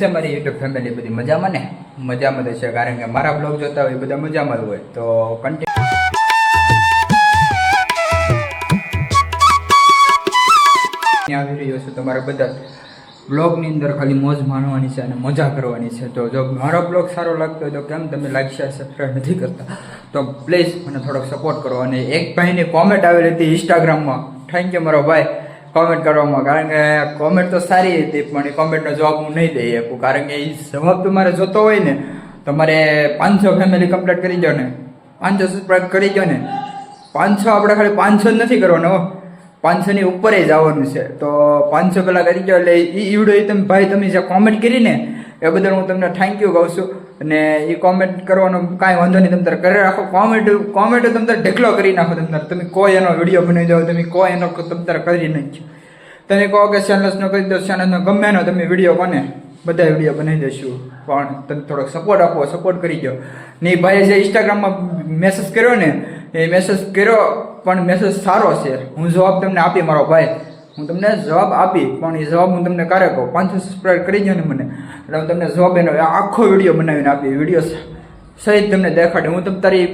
છે મારી YouTube family બધી મજામાં ને? મજામાં જ કારણ કે મારા બ્લોગ જોતા હોય બધા મજામાં હોય. તો કન્ટિન્યુ આવી રહ્યો છું. તમારે બધા બ્લોગની અંદર ખાલી મોજ માણવાની છે અને મજા કરવાની છે. તો જો મારો બ્લોગ સારો લાગતો હોય તો કેમ? તમે લાઈક શેર સબસ્ક્રાઈબ નથી કરતા. તો પ્લીઝ મને થોડોક સપોર્ટ કરો. અને એક ભાઈની કોમેન્ટ આવેલી હતી ઇન્સ્ટાગ્રામમાં થેન્ક યુ મારો ભાઈ. કોમેન્ટ કરવામાં, કારણ કે કોમેન્ટ તો સારી હતી, પણ એ કોમેન્ટનો જવાબ હું નહીં દઈ શકું. કારણ કે એ જવાબ તમારે જોતો હોય ને, તમારે પાંચસો ફેમિલી કમ્પ્લીટ કરી દો ને. પાંચસો સબસ્ક્રાઈબ કરી દો ને. પાંચસો આપણે ખાલી પાંચસો જ નથી કરવાનો પાંચસોની ઉપર જવાનું છે. તો પાંચસો પહેલાં કરી દો એટલે એ વીડિયો તમે ભાઈ, તમે જે કોમેન્ટ કરીને એ બદલ હું તમને થેન્ક યુ કહું છું. અને એ કોમેન્ટ કરવાનો કાંઈ વાંધો નહીં, તમે કરી રાખો. કોમેન્ટ કોમેન્ટ તમે ઢેકલો કરી નાખો તમે તમે કોઈ એનો વીડિયો બનાવી દો, તમે કોઈ એનો તમે કરી નાખ્યો. તમે કહો કે ચેનલ્સનો કરી દો ચેનલનો ગમે એનો તમે વીડિયો બને. બધા વીડિયો બનાવી દઈશું પણ તમે થોડોક સપોર્ટ આપો સપોર્ટ કરી દો. ને એ ભાઈએ જે ઇન્સ્ટાગ્રામમાં મેસેજ કર્યો ને, એ મેસેજ કર્યો, પણ મેસેજ સારો છે. હું જવાબ તમને આપી મારો ભાઈ. હું તમને જવાબ આપી, પણ એ જવાબ હું તમને ક્યારે કહું? પાંચસો સબસ્ક્રાઈબ કરી દો ને મને. એટલે હું તમને જોબ એનો આખો વીડિયો બનાવીને આપી વીડિયો સહિત તમને દેખાડે. હું તમ તારી,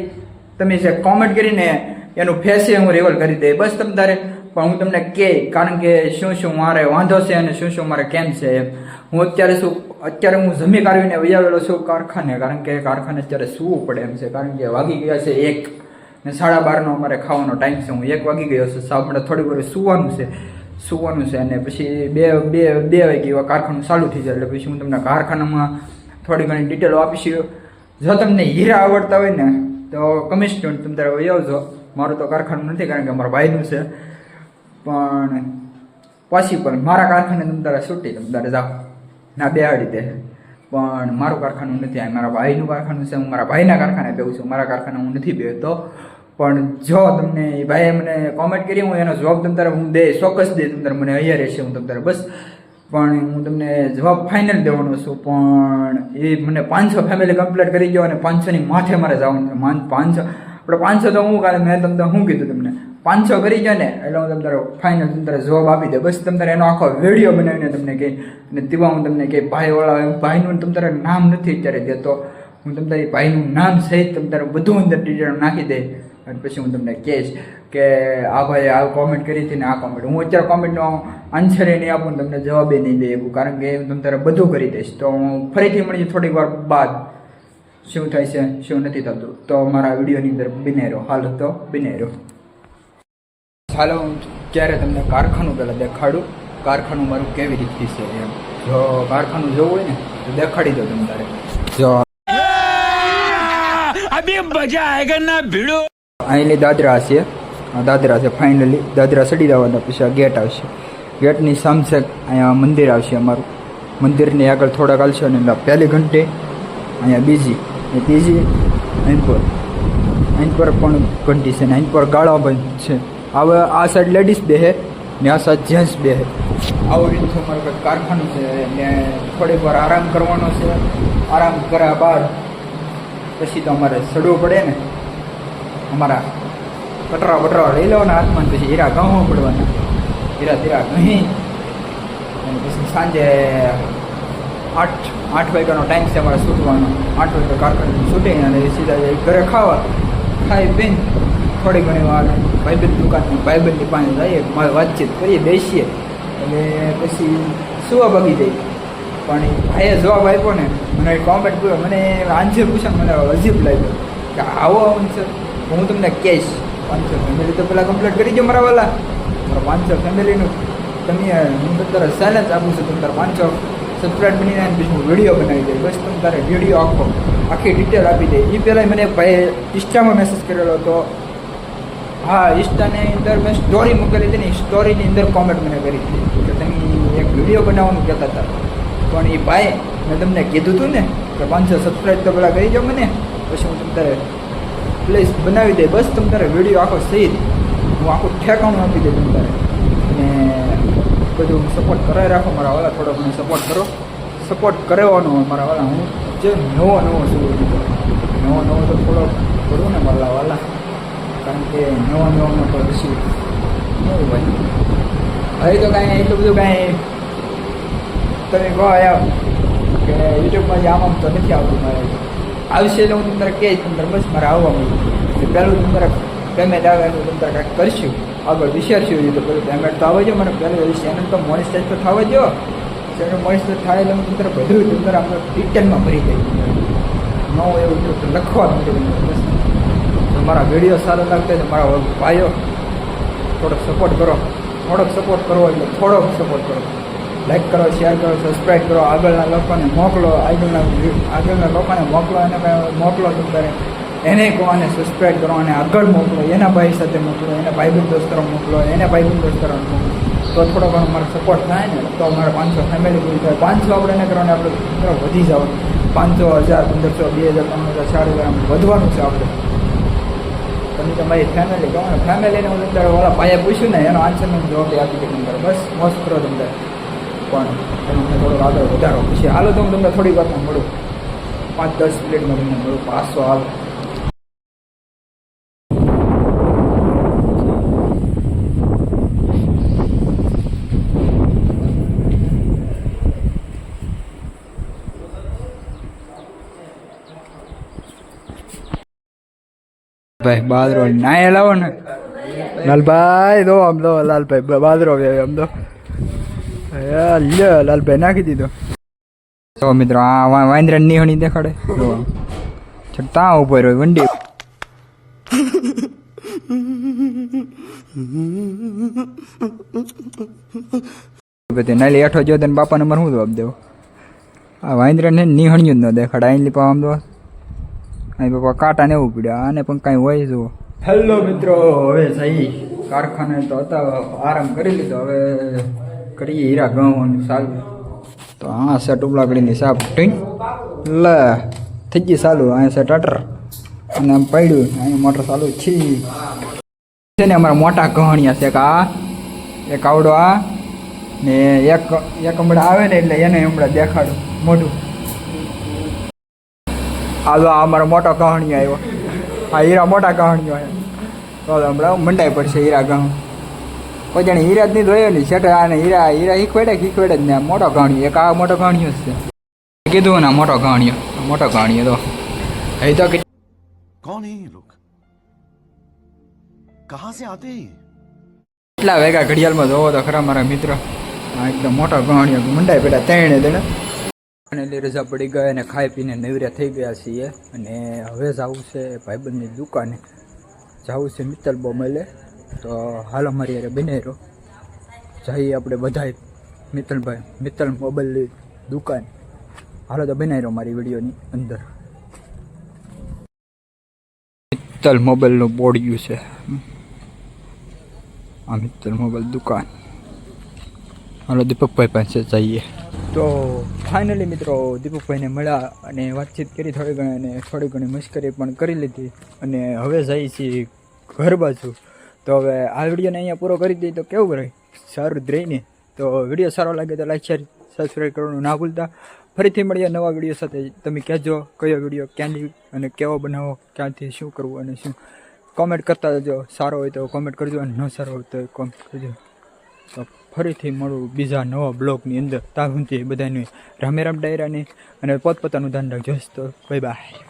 તમે જે કોમેન્ટ કરીને એનું ફેસે હું રિવલ કરી દે બસ તમ તારે, પણ હું તમને કહે કારણ કે શું શું મારે વાંધો છે અને શું શું મારે કેમ છે હું અત્યારે શું, અત્યારે હું જમી કાઢીને વૈયાવેલો છું કારખાને, કારણ કે કારખાને અત્યારે સૂવું પડે એમ છે. કારણ કે વાગી ગયા છે એક ને સાડા બારનો અમારે ખાવાનો ટાઈમ છે. હું એક વાગી ગયો છે. સાવ મને થોડી વાર સૂવાનું છે. સૂવાનું છે અને પછી બે બે બે વાગે એવા કારખાનું ચાલુ થઈ જાય. એટલે પછી હું તમને કારખાનામાં થોડી ઘણી ડિટેલો આપીશ. જો તમને હીરા આવડતા હોય ને, તો કમિશન તમે તારે વહી આવજો. મારું તો કારખાનું નથી કારણ કે મારા ભાઈનું છે. પણ પણ મારા કારખાને તમે તારે છૂટી તમે તારે જાઓ. ના, બે રીતે. પણ મારું કારખાનું નથી. આ મારા ભાઈનું કારખાનું છે. હું મારા ભાઈના કારખાને બેહું છું. મારા કારખાને હું નથી બેહતો પણ જો તમને ભાઈએ મને કોમેન્ટ કરી, હું એનો જવાબ તમ તારે હું દે, ચોક્કસ દે તમ તારે, મને અહીંયા રહેશે હું તમ તારે, બસ. પણ હું તમને જવાબ ફાઇનલ દેવાનો છું, પણ એ મને પાંચસો ફેમિલી કમ્પ્લીટ કરી ગયો અને પાંચસોની માથે મારે જવાનું છે પાંચસો. આપણે પાંચસો તો હું કાલે મેં તમને શું કીધું તમને? પાંચસો કરી ગયો ને, એટલે હું તમને તારો ફાઇનલ તમને જવાબ આપી દે. બસ તમને એનો આખો વીડિયો બનાવીને તમને કહી, અને તેવા હું તમને કહી, ભાઈવાળા, ભાઈનું તમ તારે નામ નથી અત્યારે દેતો. હું તમને તારી ભાઈનું નામ સહિત તમ તારે બધું અંદર ડિટેલ નાખી દે. અને પછી હું તમને કહીશ કે આ ભાઈ આ કોમેન્ટ કરી હતી ને આ કોમેન્ટ હું અત્યારે કોમેન્ટનો આન્સર એ નહીં આપું તમને જવાબ એ નહીં દઈ શકું કારણ કે હું તમને ત્યારે બધું કરી દઈશ. તો હું ફરીથી મળીએ થોડીક વાર બાદ. શું થાય છે? શું નથી થતું? તો મારા વિડીયોની અંદર બિનેરો હાલ તો બિનેરો ચાલો હું ક્યારે તમને કારખાનું પહેલાં દેખાડું? કારખાનું મારું કેવી રીતથી છે એમ? જો કારખાનું જોવું હોય ને, તો દેખાડી દો તમે તારે. જો. અભી મજા ભીડો. અહીંની દાદરા છે. દાદરા છે. ફાઇનલી દાદરા ચડી જવાના પછી આ ગેટ આવશે. ગેટની સામસે અહીંયા મંદિર આવશે અમારું. મંદિરની આગળ થોડાક હાલશો એના પહેલી ઘંટી, અહીંયા બીજી, ને ત્રીજી, અહીં પર. અહીં પર પણ ઘંટી છે ને અહીં પર ગાળા બંધ છે. હવે આ સાઈડ લેડીઝ બેહે ને આ સાઈડ જેન્ટ્સ બેહે આવું રીતનું અમારું કંઈક કારખાનું છે ને થોડીક વાર આરામ કરવાનો છે. આરામ કર્યા બાદ પછી તો અમારે ચડવું પડે ને. અમારા કટરા બટરા લઈ લેવાના હાથમાં પછી હીરા ઘઉં પડવાના. હીરા ધીરા ગહી અને પછી સાંજે આઠ આઠ વાગ્યાનો ટાઈમ છે અમારે છૂટવાનો આઠ વાગ્યા કારખાને છૂટી અને સીધા ઘરે ખાવા. ખાઈ પીને થોડી ઘણી વાર ભાઈબંધ દુકાનની ભાઈબંધની પાસે જઈએ વાતચીત કરીએ, બેસીએ. એટલે પછી સુવા બગી જઈએ. પણ ભાઈએ જવાબ આપ્યો ને, મને કોમેન્ટ પૂછ્યો મને આન્સર પૂછ્યો મને અજીબ લાગ્યો. કે આવો આવું છે. હું તમને કહીશ, પાંચસો ફેમિલી તો પહેલાં કમ્પ્લીટ કરી દો મારા વાલા. મારા પાંચસો ફેમિલીનું તમે, હું તો તારે સાયલેન્સ આપું છું તમે તારા પાંચસો સબસ્ક્રાઈબ બની જાય પછી હું વીડિયો બનાવી દઈ બસ તમે તારે વીડિયો આખો, આખી ડિટેલ આપી દે. એ પહેલાં મને ભાઈ ઇન્સ્ટામાં મેસેજ કરેલો હતો. હા, ઇન્સ્ટાની અંદર મેં સ્ટોરી મૂકેલી હતી ને સ્ટોરીની અંદર કોમેન્ટ મને કરી હતી. કે તમે એક વીડિયો બનાવવાનું કહેતા હતા. પણ એ ભાઈ, મેં તમને કીધું હતું ને, કે પાંચસો સબસ્ક્રાઈબ તો પહેલાં કરી જાઓ મને. પછી હું તમ પ્લીઝ બનાવી દે. બસ તમ તારે વીડિયો આખો સહિત હું આખું ઠેકાણું આપી દે તમ તારે. અને બધું સપોર્ટ કરાવી રાખો. મારા વાલા થોડો મને સપોર્ટ કરો. સપોર્ટ કરવાનો મારા વાલા. હું જે નવો નવો છું નવો નવો તો થોડો કરું ને મારા વાલા. કારણ કે નવા નવામાં તો પછી નવું હોય. હવે તો કાંઈ એટલું બધું કાંઈ તમે કહો યાર કે યુટ્યુબમાં જે આમ તો નથી આવતું મારે. આવશે એટલે હું તમને કહે તમને બસ મારે આવવા મળ્યું. પહેલું તમારે પેમેન્ટ આવે એનું તમને કાંઈક કરશું, આગળ વિચારશું એ તો પેલું પેમેન્ટ તો આવે જો મને પહેલું ચેનલ તો મોનિસ્ટાઈઝ તો થવા જો ચેનલ સ્ટેજ થાય એટલે હું તમને બધું તમને આપણે રિટર્નમાં ભરી દઈશ. ન હોય એવું તો લખવા બસ મારા વીડિયો સારો લાગતો હોય મારા પાયો થોડોક સપોર્ટ કરો. થોડોક સપોર્ટ કરો એટલે થોડોક સપોર્ટ કરો. લાઈક કરો શેર કરો સબસ્ક્રાઈબ કરો, આગળના લોકોને મોકલો, આગળના આગળના લોકોને મોકલો એને મોકલો મોકલો કરે એને કહો અને સબસ્ક્રાઈબ કરો અને આગળ મોકલો, એના ભાઈ સાથે મોકલો, એના ભાઈબંધ દોસ્તરો મોકલો, એને ભાઈબંધ દોસ્તરો મોકલો. તો થોડો ઘણો મારો સપોર્ટ થાય ને, તો અમારે પાંચસો ફેમિલી પૂરી થાય. પાંચસો આપણે એને કરવાને, આપણે વધી જાવ પાંચસો, હજાર, પંદરસો, બે હજાર, ત્રણ હજાર, ચાર હજાર વધવાનું છે આપણે. તમે તમારી ફેમિલી કહો ને ફેમિલીને હું તમને ઓલા ભાઈએ પૂછ્યું ને, એનો આન્સરનો જવાબ આપી તમને બસ મોસ્ટ કરો તમને પણ તમને થોડો આગળ વધારો. પછી હાલો તો હું તમને થોડી વારમાં મળું. પાંચ, દસ મિનિટમાં તમને મળું. પાછો હાલો. ભાઈ, બાદરો ના લાવો ને. લાલભાઈ દો આમ દો લાલભાઈ, બાદરો આમ દો લ્યો લાલભાઈ નાખી દીધો. તો મિત્રો, આ વાંદરા નિહણી દેખાડે. ત્યાં ઊભો રહ્યો, વંડી. બધી નાલી આઠો જો તને બાપા નંબર જવાબ દેવો? આ વાંદરા ને નિહણ્યું જ ન દેખાડે. અહીં લીપા આમ દો અહીં બાપા કાંટા ને એવું પીડ્યા. આને પણ કાંઈ હોય જુઓ. હેલો મિત્રો. હવે કારખાને તો હતા, આરામ કરી લીધો. હવે કરીએ હીરા ઘઉં સારું તો આ છે ટુબલાકડીની સાફ ટીંગ લે, થઈ ગઈ ચાલુ અહીંયા છે ટાટર. અને આમ પડ્યું. અહીંયા મોટર ચાલુ છી. છે ને અમારા મોટા કહાણિયા છે એક આ, એક આવડો આ, ને એક એક હમણાં આવે ને એટલે એને હમણાં દેખાડું મોઢું. આ અમારો મોટો કહાણી આવ્યો. આ હીરા મોટા કહાણીઓ આવ્યા. હમણાં મંડાઈ પડશે હીરા ગામ કોઈ જાણે હીરા જ નહીં ધોયો નહીં શેઠ આને હીરા હીરા શીખવાડે શીખવાડે જ ને. મોટો ઘાણીયો. એક આ મોટો ઘાણીયો છે. કીધું ને મોટો ઘાણીયો. મોટો ઘાણીયો તો. એ તો કોણ હે લોક કહા સે આતે કેટલા વેગા ઘડિયાળમાં જોવો તો ખરા મારા મિત્ર. એકદમ મોટો ઘાણીયો. મંડાઈ પેલા તેણે તેણે ફાઇનલી રજા પડી ગયા અને ખાઈ પીને નવરા થઈ ગયા છીએ. અને હવે જવું છે ભાઈબંધની દુકાને. જવું છે મિત્તલ બોમલે. તો હાલ અમારી યારે બને રહ્યો જઈએ આપણે બધાય. મિત્તલભાઈ, મિત્તલ મોબાઈલની દુકાન. હાલો તો બનાવી રહ્યો મારી વિડીયોની અંદર. મિત્તલ મોબાઈલનું બોર્ડ યુ છે. આ મિત્તલ મોબાઈલ દુકાન. હાલો દીપકભાઈ પાસે જઈએ. તો ફાઇનલી મિત્રો દીપકભાઈને મળ્યા અને વાતચીત કરી થોડી ઘણી અને થોડી ઘણી મશ્કરી પણ કરી લીધી. અને હવે જઈએ છીએ ઘર બાજુ. તો હવે આ વિડીયોને અહીંયા પૂરો કરી દઈએ. તો કેવું રહે? સારું જ તો વીડિયો સારો લાગે તો લાઈક શેર સબસ્ક્રાઈબ કરવાનું ના ભૂલતા. ફરીથી મળીએ નવા વીડિયો સાથે. તમે કહેજો કયો વીડિયો ક્યાંથી અને કેવો બનાવો, ક્યાંથી શું કરવું અને શું. કોમેન્ટ કરતા જજો સારો હોય તો કોમેન્ટ કરજો અને ન સારો હોય તો કોમેન્ટ કરજો. તો ફરીથી મળું બીજા નવા બ્લોગની અંદર. ત્યાં સુધી બધાને રામે રામ ડાયરાની અને પોતપોતાનું ધ્યાન રાખજો. તો બાય બાય